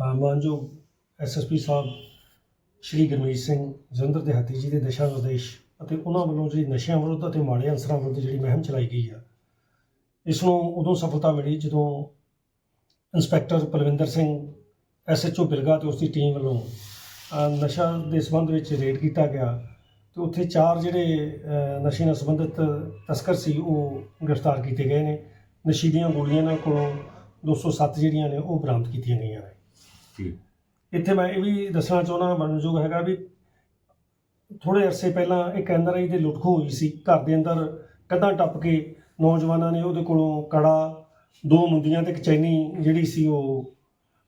ਅ, ਮਾਨਯੋਗ ਐਸਐਸਪੀ ਸਾਹਿਬ ਸ਼੍ਰੀ ਗੁਰਮੀਤ ਸਿੰਘ ਜਲੰਧਰ ਦੇ ਹਾਤੀ ਜੀ ਦੇ ਦਿਸ਼ਾ ਨਿਰਦੇਸ਼ ਅਤੇ ਉਹਨਾਂ ਵੱਲੋਂ ਜਿਹੜੀ ਨਸ਼ਿਆਂ ਵਿਰੁੱਧ ਅਤੇ ਮਾੜੇ ਅਨਸਰਾਂ ਵਿਰੁੱਧ ਜਿਹੜੀ ਮੁਹਿੰਮ ਚਲਾਈ ਗਈ ਆ ਇਸ ਨੂੰ ਉਦੋਂ ਸਫਲਤਾ ਮਿਲੀ ਜਦੋਂ ਇੰਸਪੈਕਟਰ ਪਲਵਿੰਦਰ ਸਿੰਘ ਐਸਐਚਓ ਬਿਲਗਾ ਤੇ ਉਸ ਦੀ ਟੀਮ ਵੱਲੋਂ ਨਸ਼ਾ ਦੇ ਸੰਬੰਧ ਵਿੱਚ ਰੇਡ ਕੀਤਾ ਗਿਆ ਤੇ ਉੱਥੇ ਚਾਰ ਜਿਹੜੇ ਨਸ਼ੇ ਨਾਲ ਸੰਬੰਧਿਤ ਤਸਕਰ ਸੀ ਉਹ ਗ੍ਰਿਫਤਾਰ ਕੀਤੇ ਗਏ ਨੇ। ਨਸ਼ੀਲੀਆਂ ਗੋਲੀਆਂ ਨਾਲ ਕੋਲੋਂ 207 ਜਿਹੜੀਆਂ ਨੇ ਉਹ ਬਰਾਮਦ ਕੀਤੀਆਂ ਗਈਆਂ ਨੇ। ਜੀ। ਇੱਥੇ ਮੈਂ ਇਹ ਵੀ ਦੱਸਣਾ ਚਾਹੁੰਦਾ ਬਣਨਯੋਗ ਹੈਗਾ ਵੀ ਥੋੜੇ ਅਰਸੇ ਪਹਿਲਾਂ ਇੱਕ ਐਨਆਰਆਈ ਦੇ ਲੁੱਟਖੋ ਹੋਈ ਸੀ। ਘਰ ਦੇ ਅੰਦਰ ਕੰਧਾਂ ਟੱਪ ਕੇ ਨੌਜਵਾਨਾਂ ਨੇ ਉਹਦੇ ਕੋਲੋਂ ਕੜਾ ਦੋ ਮੁੰਦੀਆਂ ਤੇ ਇੱਕ ਚੈਨੀ ਜਿਹੜੀ ਸੀ ਉਹ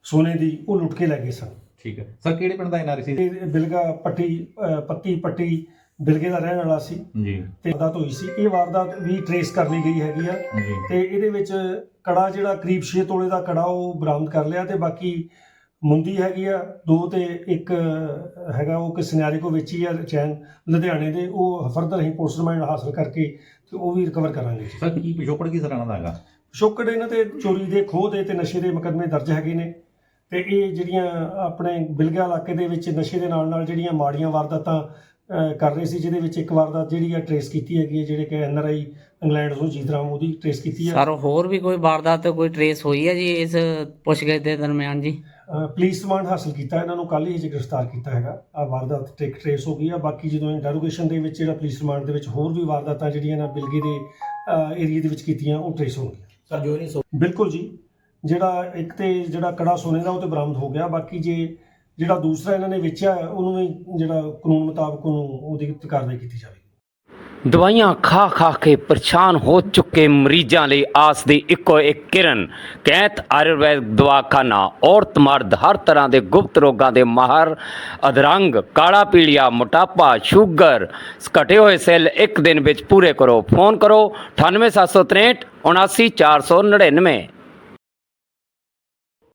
ਸੋਨੇ ਦੀ ਉਹ ਲੁੱਟ ਕੇ ਲੈ ਗਏ ਸਨ। ਠੀਕ ਹੈ। ਸਰ ਕਿਹੜੇ ਪਿੰਡ ਦਾ ਐਨਆਰਸੀ ਇਹ ਬਿਲਗਾ ਪੱਟੀ ਅਹ ਪੱਤੀ ਪੱਟੀ ਬਿਲਗੇ ਦਾ ਰਹਿਣ ਵਾਲਾ ਸੀ। ਜੀ। ਤੇ ਵਾਰਦਾਤ ਹੋਈ ਸੀ। ਇਹ ਵਾਰਦਾਤ ਵੀ ਟਰੇਸ ਕਰ ਲਈ ਗਈ ਹੈਗੀ ਆ। ਜੀ। ਤੇ ਇਹਦੇ ਵਿੱਚ ਕੜਾ ਜਿਹੜਾ ਕਰੀਬ 6 ਤੋਲੇ ਦਾ ਕੜਾ ਉਹ ਬਰਾਮਦ ਕਰ ਲਿਆ ਤੇ ਬਾਕੀ ਮੁੰਦੀ ਹੈਗੀ ਆ ਦੋ ਤੇ ਇੱਕ ਹੈਗਾ ਉਹ ਕਿ ਸਿਨਾਰੀ ਕੋ ਵੇਚੀ ਆ ਚੈਨ ਲੁਧਿਆਣੇ ਦੇ ਉਹ ਫਰਦਰ ਅਸੀਂ ਪੁਲਿਸ ਰਿਮਾਂਡ ਹਾਸਲ ਕਰਕੇ ਤੇ ਉਹ ਵੀ ਰਿਕਵਰ ਕਰਾਂਗੇ। ਜੀ ਸਰ ਕੀ ਪਿਛੋਕੜ ਕੀ ਸਰਾਣਾ ਦਾ ਹੈਗਾ? ਸ਼ੁਕਰ ਇਹਨਾਂ ਤੇ ਚੋਰੀ ਦੇ ਖੋਹ ਦੇ ਤੇ ਨਸ਼ੇ ਦੇ ਮੁਕੱਦਮੇ ਦਰਜ ਹੈਗੇ ਨੇ ਤੇ ਇਹ ਜਿਹੜੀਆਂ ਆਪਣੇ ਬਿਲਗਾ ਇਲਾਕੇ ਦੇ ਵਿੱਚ ਨਸ਼ੇ ਦੇ ਨਾਲ ਨਾਲ ਜਿਹੜੀਆਂ ਮਾੜੀਆਂ ਵਾਰਦਾਤਾਂ ਕਰ ਰਹੇ ਸੀ ਜਿਹਦੇ ਵਿੱਚ ਇੱਕ ਵਾਰਦਾਤ ਜਿਹੜੀ ਆ ਟਰੇਸ ਕੀਤੀ ਹੈਗੀ ਹੈ ਜਿਹੜੇ ਕਿ ਐਨਆਰਆਈ ਇੰਗਲੈਂਡ ਤੋਂ ਜੀਤ ਰਾਮ ਉਹਦੀ ਟਰੇਸ ਕੀਤੀ ਹੈ। ਸਰ ਹੋਰ ਵੀ ਕੋਈ ਵਾਰਦਾਤ ਕੋਈ ਟਰੇਸ ਹੋਈ ਹੈ ਜੀ ਇਸ ਪੁੱਛਗਿੱਛ ਦੇ ਦਰਮਿਆਨ ਜੀ? ਪੁਲਿਸ ਰਿਮਾਂਡ ਹਾਸਲ ਕੀਤਾ ਇਹਨਾਂ ਨੂੰ ਕੱਲ ਹੀ ਜੇ ਗ੍ਰਿਫਤਾਰ ਕੀਤਾ ਹੈਗਾ। ਆ ਵਾਰਦਾਤ ਟ੍ਰੇਕ ਟਰੇਸ ਹੋ ਗਈ ਆ। ਬਾਕੀ ਜਦੋਂ ਇੰਟਰੋਗੇਸ਼ਨ ਦੇ ਵਿੱਚ ਜਿਹੜਾ ਪੁਲਿਸ ਰਿਮਾਂਡ ਦੇ ਵਿੱਚ ਹੋਰ ਵੀ ਵਾਰਦਾਤਾਂ ਜਿਹੜੀਆਂ ਨਾ ਬਿਲਗੇ ਦੇ ਏਰੀਆ ਦੇ ਵਿੱਚ ਕੀਤੀਆਂ ਉਹ ਟਰੇਸ ਹੋਣਗੀਆਂ ਸਰ ਜੋ ਨਹੀਂ ਬਿਲਕੁਲ ਜੀ। ਜਿਹੜਾ ਇੱਕ ਤੇ ਜਿਹੜਾ ਕੜਾ ਸੋਨੇ ਦਾ ਉਹ ਤੇ ਬਰਾਮਦ ਹੋ ਗਿਆ। ਬਾਕੀ ਜੇ ਜਿਹੜਾ ਦੂਸਰਾ ਇਹਨਾਂ ਨੇ ਵੇਚਿਆ ਉਹਨੂੰ ਵੀ ਜਿਹੜਾ ਕਾਨੂੰਨ ਮੁਤਾਬਕ ਉਹਨੂੰ ਉਹਦੀ ਕਾਰਵਾਈ ਕੀਤੀ ਜਾਵੇਗੀ। ਦਵਾਈਆਂ ਖਾ ਖਾ ਕੇ ਪਰੇਸ਼ਾਨ ਹੋ ਚੁੱਕੇ ਮਰੀਜ਼ਾਂ ਲਈ ਆਸ ਦੀ ਇੱਕੋ ਇੱਕ ਕਿਰਨ ਕੈਂਤ ਆਯੁਰਵੈਦ ਦਵਾਖਾਨਾ, ਔਰਤ ਮਰਦ ਹਰ ਤਰ੍ਹਾਂ ਦੇ ਗੁਪਤ ਰੋਗਾਂ ਦੇ ਮਾਹਰ ਅਧਰੰਗ, ਕਾਲਾ ਪੀਲੀਆ, ਮੋਟਾਪਾ, ਸ਼ੂਗਰ, ਘਟੇ ਹੋਏ ਸੈੱਲ ਇੱਕ ਦਿਨ ਵਿੱਚ ਪੂਰੇ ਕਰੋ। ਫੋਨ ਕਰੋ 98763 79499